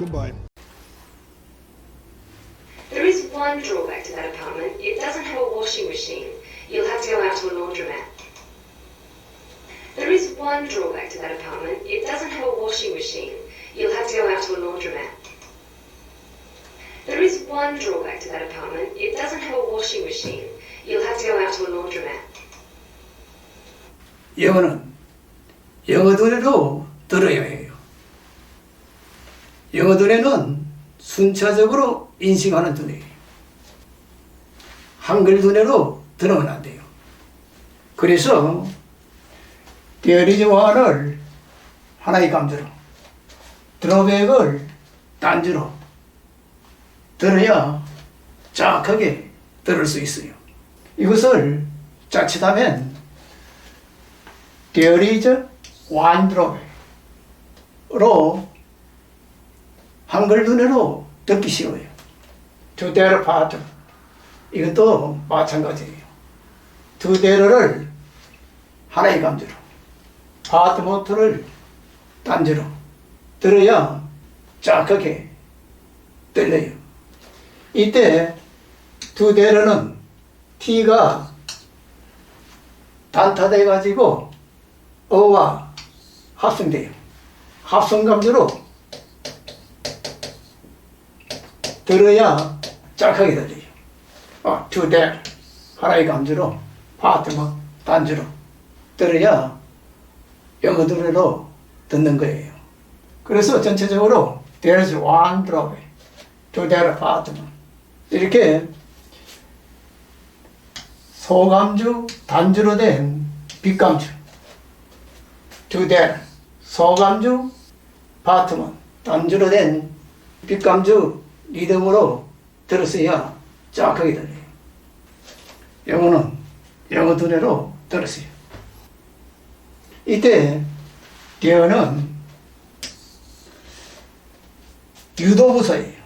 Goodbye. There is one drawback to that apartment. It doesn't have a washing machine. You'll have to go out to a laundromat. There is one drawback to that apartment. It doesn't have a washing machine. You'll have to go out to a laundromat. There is one drawback to that apartment. It doesn't have a washing machine. You'll have to go out to a laundromat. 영어는 영어 노래로 들어야 해요. 영어 노래는 순차적으로 인식하는 두뇌예요. 한글 두뇌로 들으면 안 돼요. 그래서 대리즈원을 하나의 감주로 드로백을 단주로 들어야 정확하게 들을 수 있어요. 이것을 자칫하면 There is one drawback. 로 한글 눈으로 듣기 쉬워요. To their part. 이것도 마찬가지예요. To their를 하나의 감주로, part 모트를 단주로 들어야 정확하게 들려요. 이때 to their는 T가 단타돼 가지고 어와 합성돼요. 합성 감주로 들어야 짝하게 들려요. 어, to that 하나의 감주로 파트만 단주로 들어야 영어 노래로 듣는 거예요. 그래서 전체적으로 there's one drawback to that apartment 이렇게 소감주 단주로 된 빗감주 to 소감주 파트먼 단주로 된 빗감주 리듬으로 들었어야 정확하게 들려요. 영어는 영어 두뇌로 들었어요. 이때 대어는 유도부사예요.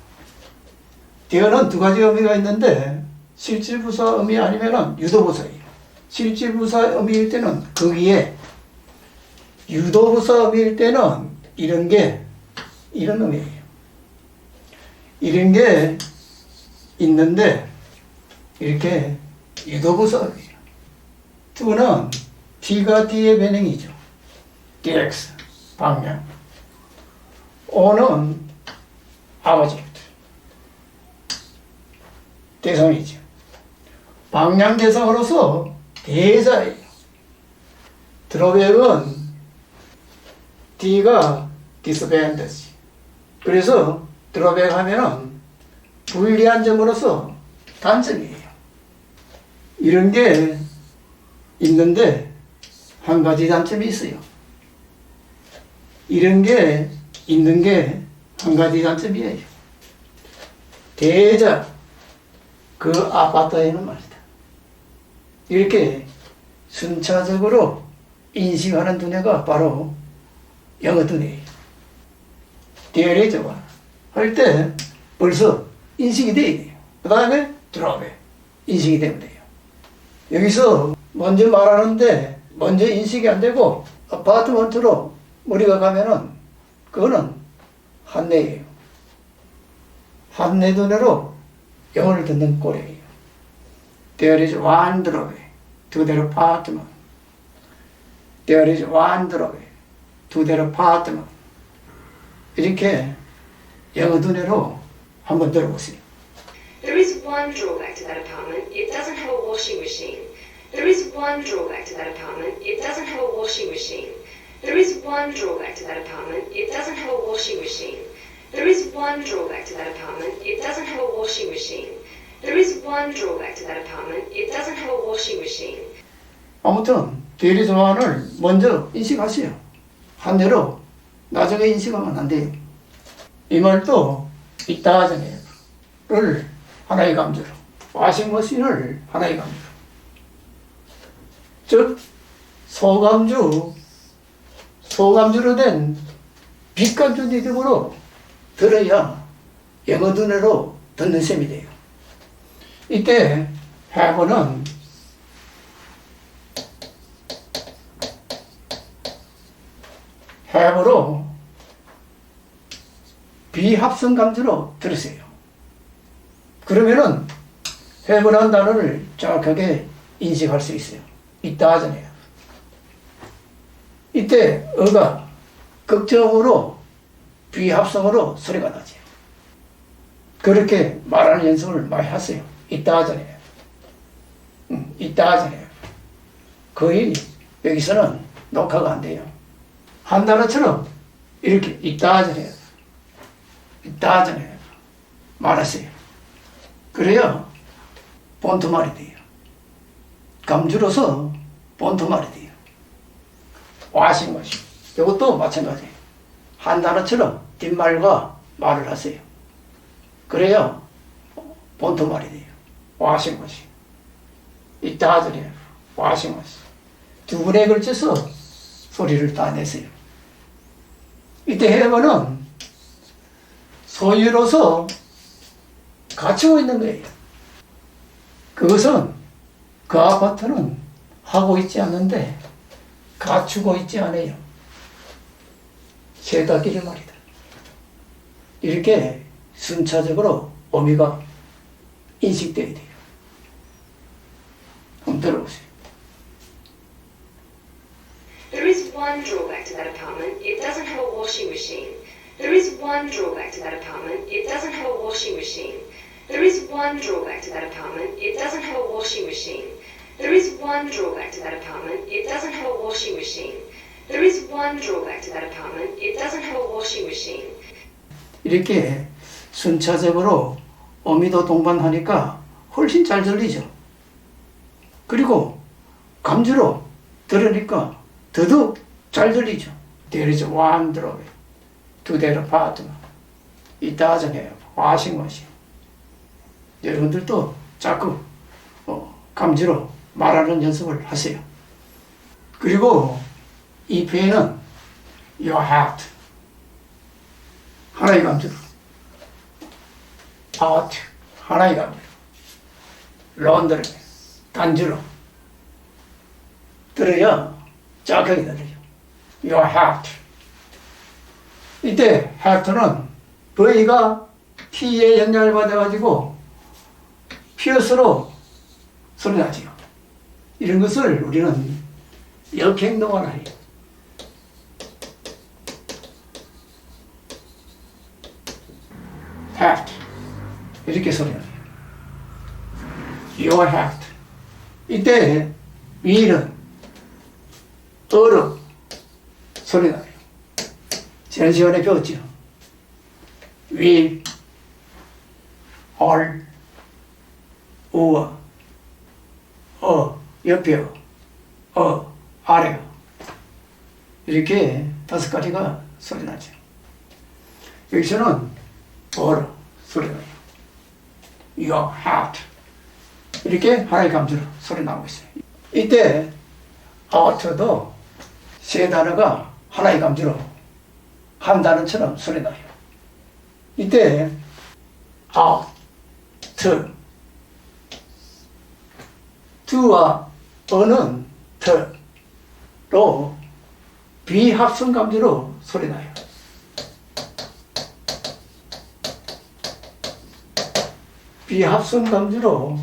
대어는 두 가지 의미가 있는데 실질부사 의미 아니면은 유도부사예요. 실질부사 의미일 때는 거기에 유도부사 의미일 때는 이런 게 이런 의미예요. 이런 게 있는데 이렇게 의미예요. 두는 T가 D의 변형이죠. DX 방향. O는 아버지부터 대상이죠. 방향 대상으로서 대자예요. 드로백은 D가 디스밴드지. 그래서 드로백 하면은 불리한 점으로서 단점이에요. 이런 게 있는데 한 가지 단점이 있어요. 이런 게 있는 게 한 가지 단점이에요. 대자 그 아파트에는 말이다. 이렇게 순차적으로 인식하는 두뇌가 바로 영어 두뇌예요. 대리자와 할 때 벌써 인식이 돼야 돼요. 그 다음에 드롭에 인식이 되면 돼요. 여기서 먼저 말하는데 먼저 인식이 안 되고 아파트먼트로 머리가 가면은 그거는 한내예요. 한내 두뇌로 영어를 듣는 꼴이에요. There is one drawback to their apartment. There is one drawback to their apartment. 이렇게 영어 두뇌로 한번 들어보세요. There is one drawback to that apartment. It doesn't have a washing machine. There is one drawback to that apartment. It doesn't have a washing machine. There is one drawback to that apartment. It doesn't have a washing machine. There is one drawback to that apartment. It doesn't have a washing machine. There is one drawback to that apartment. It doesn't have a washing machine. 아무튼 대리 조항을 먼저 인식하세요. 한대로 나중에 인식하면 안 돼요. 이 말도 이따 전에를 하나의 감주로, 와싱머신을 하나의 감주로. 즉 소감주, 소감주로 된 빛감주 리듬으로 들어야 영어 눈으로 듣는 셈이 돼요. 이때 해보는 have로 비합성 감지로 들으세요. 그러면은 해문한 단어를 정확하게 인식할 수 있어요. 있다 하잖아요. 이때 어가 극점으로 비합성으로 소리가 나죠. 그렇게 말하는 연습을 많이 하세요. 있다 하잖아요. 음, 있다 하잖아요. 거의 여기서는 녹화가 안 돼요. 한 단어처럼 이렇게 있다 하잖아요. 있다 하잖아요. 말하세요. 그래야 본토 말이 돼요. 감주로서 본토 말이 돼요. 와신 것이. 이것도 마찬가지예요. 한 단어처럼 뒷말과 말을 하세요. 그래야 본토 말이 돼요. 와신 것이. 있다 하더래요. 와신 것이. 두 분에 걸쳐서 소리를 다 내세요. 이때 해머는 소유로서 갖추고 있는 거예요. 그것은 그 아파트는 하고 있지 않는데 갖추고 있지 않아요. 세다끼리 말이다. 이렇게 순차적으로 의미가 인식돼야 돼요. 한번 들어보세요. There is one drawback to that apartment. It doesn't have a washing machine. There is one drawback to that apartment. It doesn't have a washing machine. There is one drawback to that apartment. It doesn't have a washing machine. There is one drawback to that apartment. It doesn't have a washing machine. There is one drawback to that apartment. It doesn't have a washing machine. 이렇게 순차적으로 어미도 동반하니까 훨씬 잘 들리죠. 그리고 감주로 들으니까 더더욱 잘 들리죠. There is one drawback to that apartment. 이따 하잖아요. 와싱머신. 여러분들도 자꾸 어, 감지로 말하는 연습을 하세요. 그리고 이 표현은 your hat 하나의 감지로 out 하나의 감지로 런드를 단주로 들어야 정확하게 들려요. your hat 이때 hat는 V가 T에 연결 받아가지고 피어스로 소리 나지요. 이런 것을 우리는 역행동을 해요. hat 이렇게 소리 나요. your hat 이때 위는 어로 소리 나요. 지난 시간에 배웠죠. 위, 얼, 우어, 어, 옆에요, 어, 아래요. 이렇게 다섯 가지가 소리 나죠. 여기서는 어로 소리 나요. Your hat. 이렇게 하나의 감지로 소리 나오고 있어요. 이때 out도 세 단어가 하나의 감지로 한 단어처럼 소리 나요. 이때 out, to와 어는 t로 비합성 감지로 소리 나요. 비합성 감지로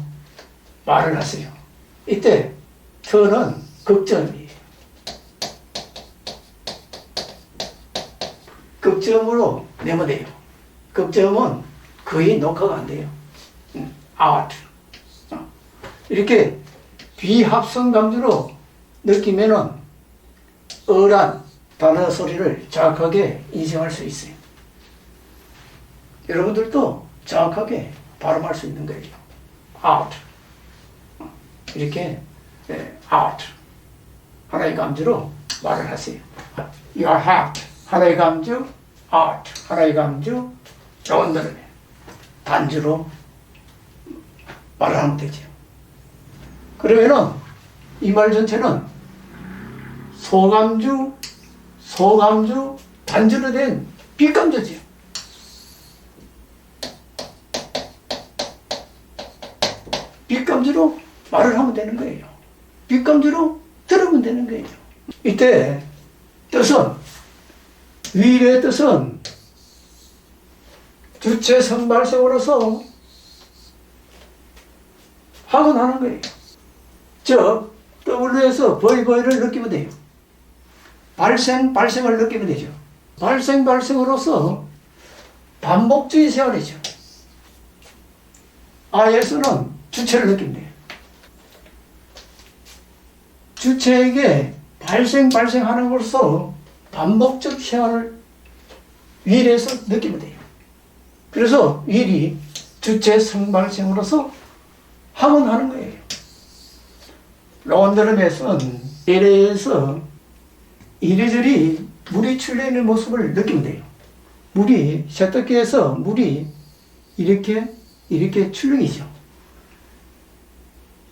말을 하세요. 이때 t는 극점이 극점으로 내면 돼요. 극점은 거의 녹화가 안 돼요. 어. 이렇게 비합성 감지로 느끼면은 어란 단어 소리를 정확하게 인식할 수 있어요. 여러분들도 정확하게 발음할 수 있는 거예요. out. 어. 이렇게 예, out. 하나의 감지로 말을 하세요. Your hat. 하나의 감주, out. 하나의 감주, 라운드를 단주로 말하면 되죠. 그러면은 이 말 전체는 소감주, 소감주, 단주로 된 빗감주지요. 빗감주로 말을 하면 되는 거예요. 빗감주로 들으면 되는 거예요. 이때 뜻은 위의 뜻은 주체 성발성으로서 확언하는 거예요. 즉 W에서 보이보이를 느끼면 돼요. 발생 발생을 느끼면 되죠. 발생 발생으로서 반복주의 세월이죠. I에서는 주체를 돼요. 주체에게 발생 발생하는 것으로서 반복적 세월을 윌에서 느끼면 돼요. 그래서 윌이 주체 성발생으로서 확언하는 거예요. 론드름에서는 LA에서 이리저리 물이 출려있는 모습을 느끼면 돼요. 물이 세탁기에서 물이 이렇게 이렇게 출렁이죠.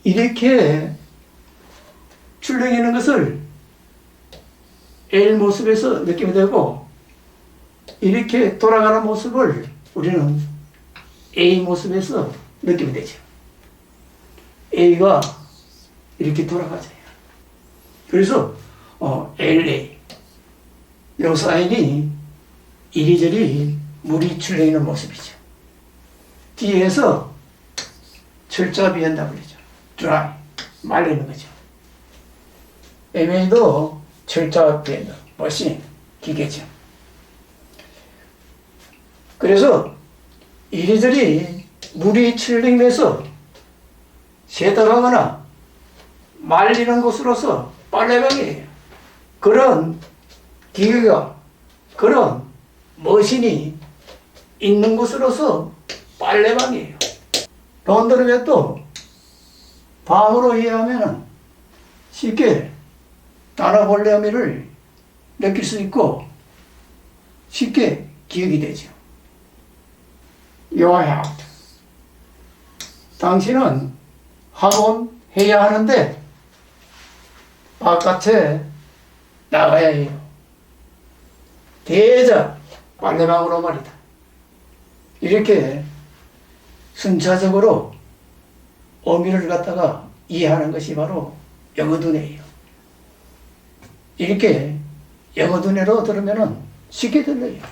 이렇게 출렁이는 것을 L 모습에서 느끼면 되고 이렇게 돌아가는 모습을 우리는 A 모습에서 느끼면 되죠. A가 이렇게 돌아가죠. 그래서 어, LA 요 사인이 이리저리 물이 출렁이는 모습이죠. 뒤에서 철자 비한다고 그러죠. dry 말리는 거죠. MA도 비한다. 머신 기계죠. 그래서 이리저리 물이 출렁이면서 세탁하거나 말리는 곳으로서 빨래방이에요. 그런 기계가 그런 머신이 있는 곳으로서 빨래방이에요. 런드름에도 밤으로 이해하면 쉽게 따라볼래 의미를 느낄 수 있고 쉽게 기억이 되죠. Your heart. 당신은 학원 해야 하는데 바깥에 나가야 해요. 대자 빨래방으로 말이다. 이렇게 순차적으로 의미를 갖다가 이해하는 것이 바로 영어둔회예요. 이렇게 영어둔회로 들으면은 쉽게 들려요.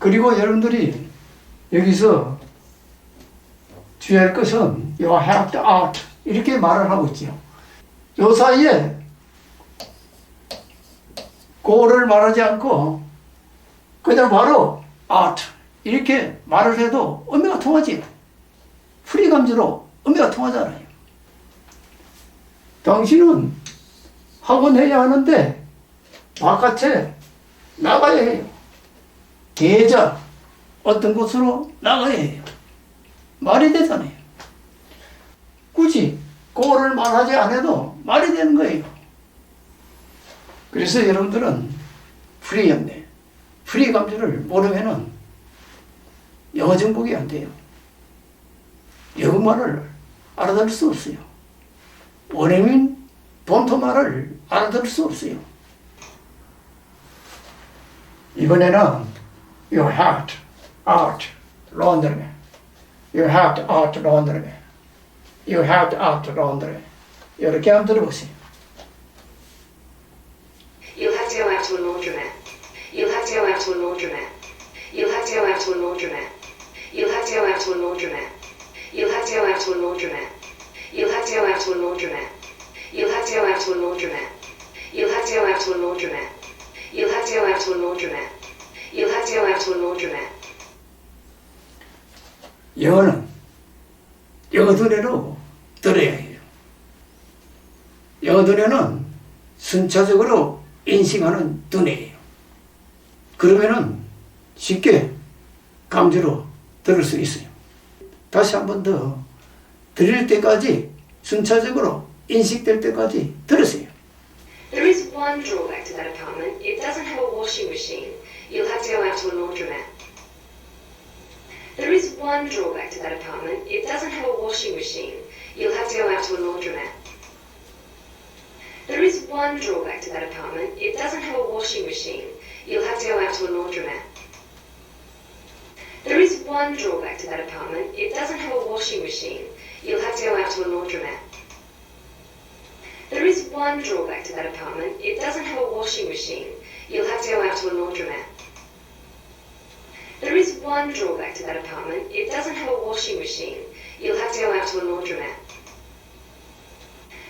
그리고 여러분들이 여기서 주의할 것은 you have to out 이렇게 말을 하고 있죠. 요 사이에 고를 말하지 않고 그냥 바로 out 이렇게 말을 해도 의미가 통하지. 프리감지로 의미가 통하잖아요. 당신은 학원 해야 하는데 바깥에 나가야 해요. 계좌 어떤 곳으로 나가야 해요. 말이 되잖아요. 굳이 고를 말하지 않아도 말이 되는 거예요. 그래서 여러분들은 프리였네. 프리 감지를 모르면은 영어 정복이 안 돼요. 영어말을 알아들을 수 없어요. 원어민 본토말을 알아들을 수 없어요. 이번에는 you have to out laundry. You have to out laundry. You have to out laundry. 이렇게 한번 들어보세요. You'll have to go out to a laundromat. You'll have to go out to a laundromat. You'll have to go out to a laundromat. You'll have to go out to a laundromat. You'll have to go out to a laundromat. You'll have to go out to a laundromat. You'll have to go out to a laundromat. You'll have to go out to a laundromat. You'll have to go out to a laundromat. You'll have to go out to a laundromat. 영어는 영어 두뇌로 들어야 해요. 영어 두뇌는 순차적으로 인식하는 두뇌예요. 그러면은 쉽게 감지로 들을 수 있어요. 다시 한 번 더 들릴 때까지 순차적으로 인식될 때까지 들으세요. There is one drawback to that apartment. It doesn't have a washing machine. You'll have to go out to a laundromat. There is one drawback to that apartment. It doesn't have a washing machine. You'll have to go out to a laundromat. There is one drawback to that apartment. It doesn't have a washing machine. You'll have to go out to a laundromat. There is one drawback to that apartment. It doesn't have a washing machine. You'll have to go out to a laundromat. One drawback to that apartment. It doesn't have a washing machine. You'll have to go out to a laundromat. There is one drawback to that apartment. It doesn't have a washing machine. You'll have to go out to a laundromat.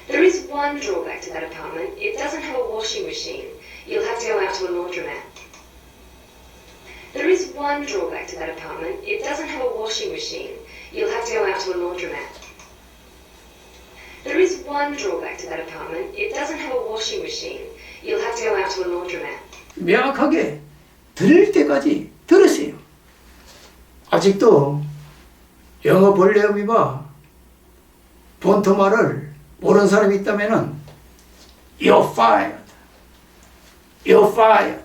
There is one drawback to that apartment. It doesn't have a washing machine. You'll have to go out to a laundromat. There is one drawback to that apartment. It doesn't have a washing machine. You'll have to go out to a laundromat. There is one drawback to that apartment. It doesn't have a washing machine. You'll have to go out to a laundromat. 명확하게 들릴 때까지 들으세요. 아직도 영어 본래음이와 본토 말을 모르는 사람이 있다면은 You're fired. You're fired.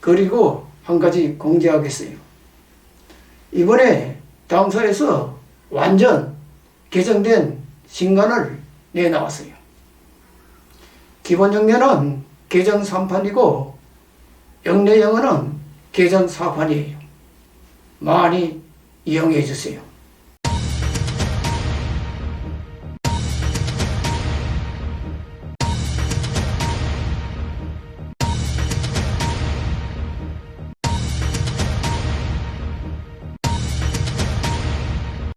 그리고 한 가지 공지하겠어요. 이번에 당사에서 완전 개정된 신간을 내나왔어요. 기본 정례는 개정 3판이고 영내 영어는 개정 4판이에요. 많이 이용해 주세요.